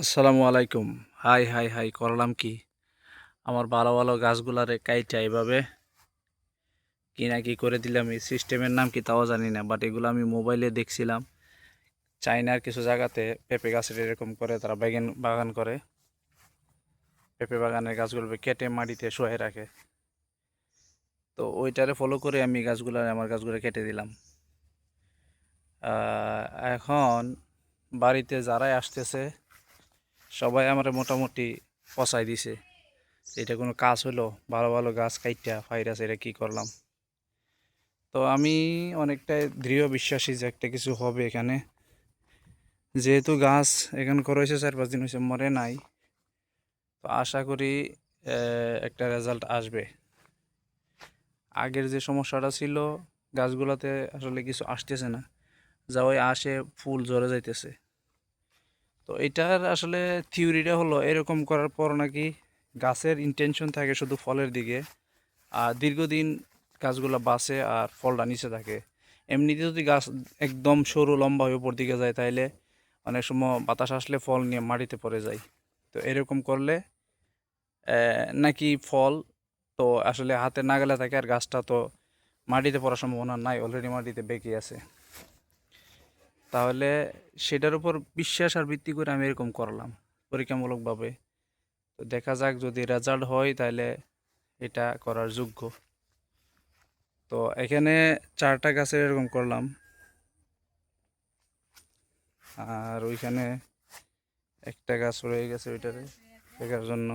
আসসালামু আলাইকুম। High high high, করলাম কি? আমার ভালো ভালো গাছগুলারে কাইটা এভাবে কি না কি করে দিলাম, এই সিস্টেমের নাম কি তাও জানি না বাট এগুলো আমি মোবাইলে দেখছিলাম। চাইনার কিছু জায়গাতে পেঁপে গাছের এরকম করে তারা বাগান বাগান করে। পেঁপে বাগানের গাছগুলো কেটে মাটিতে শোয়ে রাখে। তো ওইটারে ফলো করে আমি গাছগুলো, আমার গাছগুলো কেটে দিলাম। এখন বাড়িতে যারাই আসতেছে সবাই আমার মোটামুটি পচাই দিছে। এটা কোনো কাজ হলো? ভালো ভালো গাছ কাইটা ভাইরাস এটা কি করলাম? তো আমি অনেকটাই দৃঢ় বিশ্বাসী যে একটা কিছু হবে এখানে। যেহেতু গাছ এখানে করা হয়েছে চার পাঁচ দিন হয়েছে মরে নাই। তো আশা করি একটা রেজাল্ট আসবে। আগের যে সমস্যাটা ছিল, গাছগুলোতে আসলে কিছু আসতেছে না। যা ওই আসে, ফুল ঝরে যাইতেছে। তো এটার আসলে থিওরিটা হলো এরকম করার পর নাকি গাছের ইন্টেনশন থাকে শুধু ফলের দিকে। আর দীর্ঘদিন গাছগুলো বাঁচে আর ফলটা নিচে থাকে। এমনিতে যদি গাছ একদম সরু লম্বা হয়ে উপর দিকে যায়, তাইলে অনেক সময় বাতাস আসলে ফল নিয়ে মাটিতে পড়ে যায়। তো এরকম করলে নাকি ফল তো আসলে হাতে না গেলে থাকে আর গাছটা তো মাটিতে পড়ার সম্ভাবনা নাই অলরেডি মাটিতে বেঁকে আছে। তাহলে সেটার উপর বিশ্বাস আর ভিত্তি করে আমি এরকম করলাম, পরীক্ষামূলকভাবে। তো দেখা যাক যদি রেজাল্ট হয় তাহলে এটা করার যোগ্য। তো এখানে চারটা গাছের এরকম করলাম। আর ওইখানে একটা গাছ রয়ে গেছে ওইটারে দেখার জন্য।